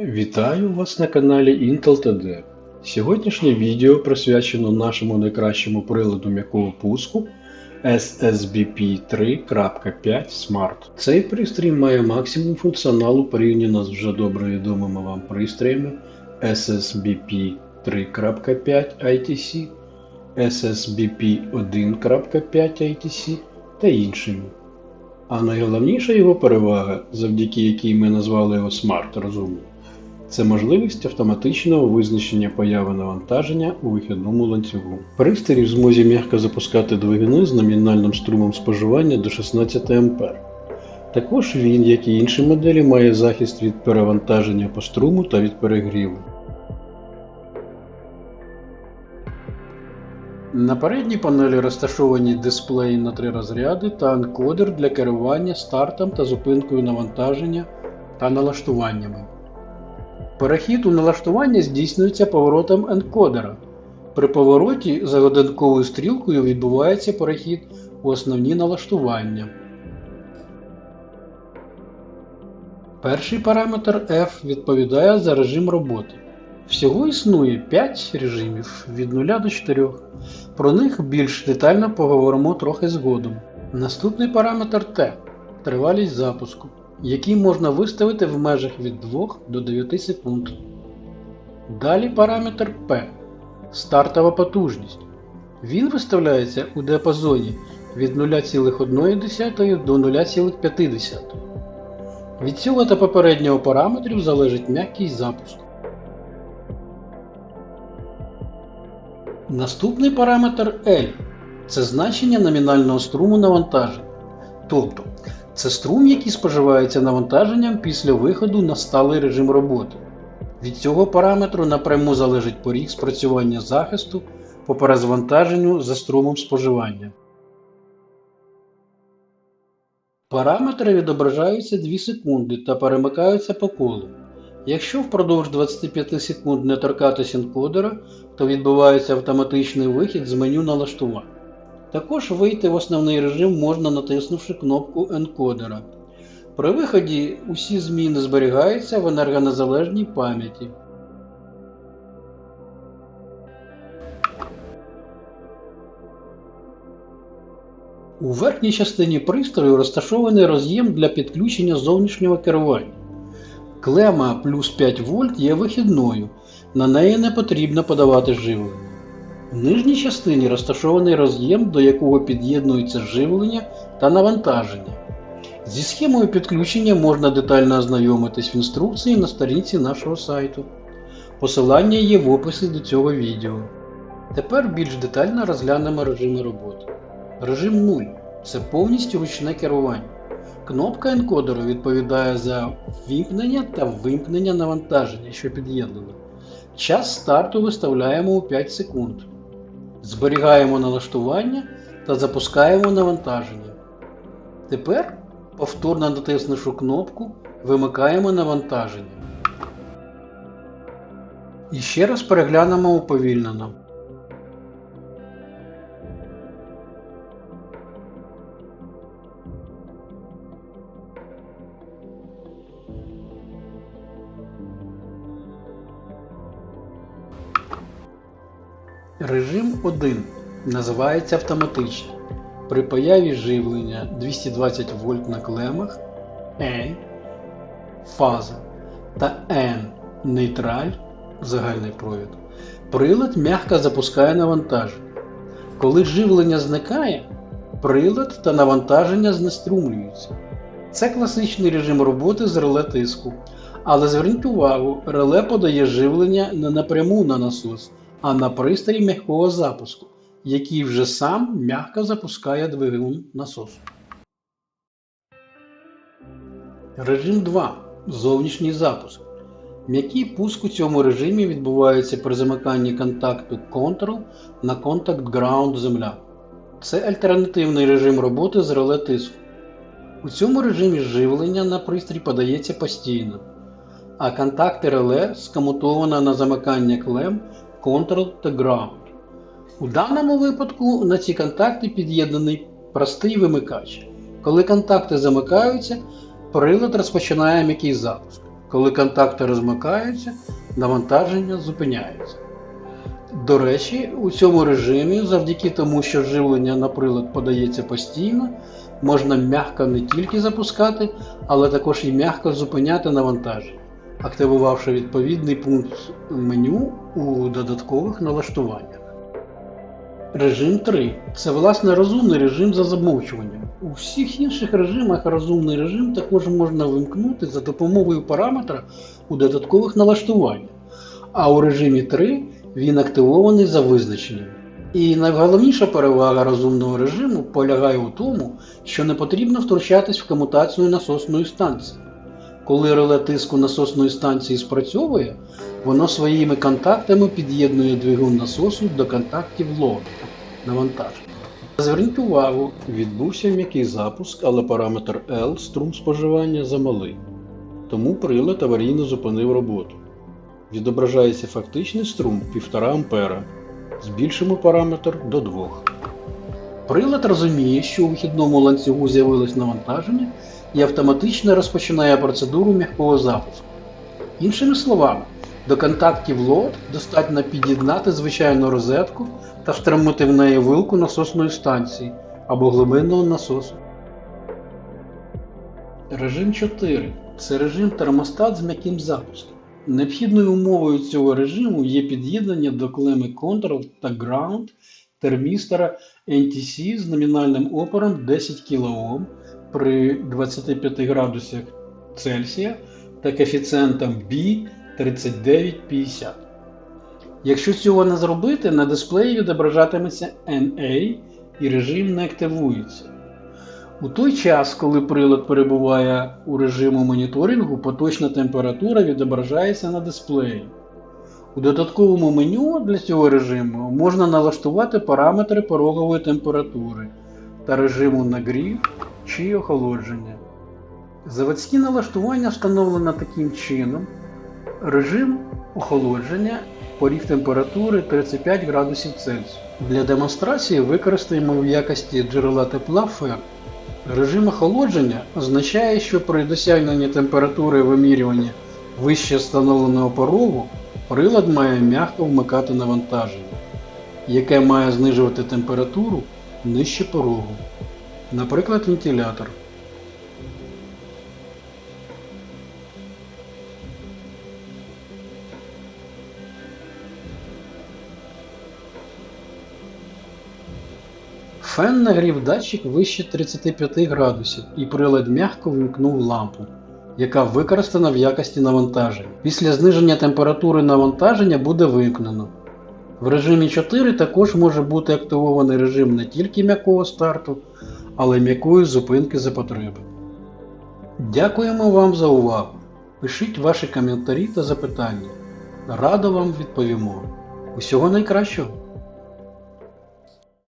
Вітаю вас на каналі Intel TD. Сьогоднішнє відео присвячено нашому найкращому приладу м'якого пуску SSBP 3.5 Smart. Цей пристрій має максимум функціоналу порівняно з вже добре відомими вам пристроями SSBP 3.5 ITC, SSBP 1.5 ITC та іншими. А найголовніша його перевага, завдяки якій ми назвали його Smart розумним, це можливість автоматичного визначення появи навантаження у вихідному ланцюгу. Пристрій в змозі м'яко запускати двигуни з номінальним струмом споживання до 16 А. Також він, як і інші моделі, має захист від перевантаження по струму та від перегріву. На передній панелі розташовані дисплеї на три розряди та анкодер для керування стартом та зупинкою навантаження та налаштуваннями. Перехід у налаштування здійснюється поворотом енкодера. При повороті за годинковою стрілкою відбувається перехід у основні налаштування. Перший параметр F відповідає за режим роботи. Всього існує 5 режимів від 0 до 4. Про них більш детально поговоримо трохи згодом. Наступний параметр T тривалість запуску, який можна виставити в межах від 2 до 9 секунд. Далі параметр P стартова потужність. Він виставляється у діапазоні від 0,1 до 0,5. Від цього та попереднього параметрів залежить м'якість запуску. Наступний параметр L це значення номінального струму навантаження. Тобто, це струм, який споживається навантаженням після виходу на сталий режим роботи. Від цього параметру напряму залежить поріг спрацювання захисту по перезвантаженню за струмом споживання. Параметри відображаються 2 секунди та перемикаються по колу. Якщо впродовж 25 секунд не торкатись енкодера, то відбувається автоматичний вихід з меню налаштувань. Також вийти в основний режим можна натиснувши кнопку енкодера. При виході усі зміни зберігаються в енергонезалежній пам'яті. У верхній частині пристрою розташований роз'єм для підключення зовнішнього керування. Клема плюс 5 вольт є вихідною, на неї не потрібно подавати живлення. В нижній частині розташований роз'єм, до якого під'єднується живлення та навантаження. Зі схемою підключення можна детально ознайомитись в інструкції на сторінці нашого сайту. Посилання є в описі до цього відео. Тепер більш детально розглянемо режими роботи. Режим 0 це повністю ручне керування. Кнопка енкодеру відповідає за вімкнення та вимкнення навантаження, що під'єднано. Час старту виставляємо у 5 секунд. Зберігаємо налаштування та запускаємо навантаження. Тепер, повторно натиснувши кнопку, вимикаємо навантаження. І ще раз переглянемо уповільнено. Режим 1 називається автоматичний. При появі живлення 220 вольт на клемах N фаза та N нейтраль загальний провід. Прилад м'яко запускає навантаження. Коли живлення зникає, прилад та навантаження знеструмлюються. Це класичний режим роботи з реле тиску. Але зверніть увагу, реле подає живлення не напряму на насос, а на пристрій м'якого запуску, який вже сам м'яко запускає двигун насосу. Режим 2. Зовнішній запуск. М'який пуск у цьому режимі відбувається при замиканні контакту Control на контакт Ground земля. Це альтернативний режим роботи з реле тиску. У цьому режимі живлення на пристрій подається постійно, а контакти реле скомутовано на замикання клем Ctrl та Ground. У даному випадку на ці контакти під'єднаний простий вимикач. Коли контакти замикаються, прилад розпочинає м'який запуск. Коли контакти розмикаються, навантаження зупиняється. До речі, у цьому режимі, завдяки тому, що живлення на прилад подається постійно, можна м'яко не тільки запускати, але також і м'яко зупиняти навантаження, активувавши відповідний пункт меню у додаткових налаштуваннях. Режим 3 це власне розумний режим за замовчуванням. У всіх інших режимах розумний режим також можна вимкнути за допомогою параметра у додаткових налаштуваннях. А у режимі 3 він активований за визначенням. І найголовніша перевага розумного режиму полягає у тому, що не потрібно втручатись в комутацію насосної станції. Коли реле тиску насосної станції спрацьовує, воно своїми контактами під'єднує двигун насосу до контактів лоду навантаження. Зверніть увагу, відбувся м'який запуск, але параметр L струм споживання замалий. Тому прилад аварійно зупинив роботу. Відображається фактичний струм 1,5 А. Збільшимо параметр до 2. Прилад розуміє, що у вихідному ланцюгу з'явилось навантаження і автоматично розпочинає процедуру м'якого запуску. Іншими словами, до контактів лот достатньо під'єднати звичайну розетку та встромити в неї вилку насосної станції або глибинного насосу. Режим 4 це режим термостат з м'яким запуском. Необхідною умовою цього режиму є під'єднання до клеми Control та Ground термістора NTC з номінальним опором 10 кОм при 25 градусах Цельсія та коефіцієнтом B 3950. Якщо цього не зробити, на дисплеї відображатиметься NA і режим не активується. У той час, коли прилад перебуває у режиму моніторингу, поточна температура відображається на дисплеї. У додатковому меню для цього режиму можна налаштувати параметри порогової температури та режиму нагрів чи охолодження. Заводські налаштування встановлено таким чином. Режим охолодження поріг температури 35 градусів Цельсію. Для демонстрації використаємо в якості джерела тепла фен. Режим охолодження означає, що при досягненні температури вимірювання вище встановленого порогу прилад має м'яко вмикати навантаження, яке має знижувати температуру нижче порогу, наприклад, вентилятор. Фен нагрів датчик вище 35 градусів і прилад м'яко вмкнув лампу, яка використана в якості навантаження. Після зниження температури навантаження буде вимкнено. В режимі 4 також може бути активований режим не тільки м'якого старту, але й м'якої зупинки за потреби. Дякуємо вам за увагу. Пишіть ваші коментарі та запитання. Радо вам відповімо. Усього найкращого!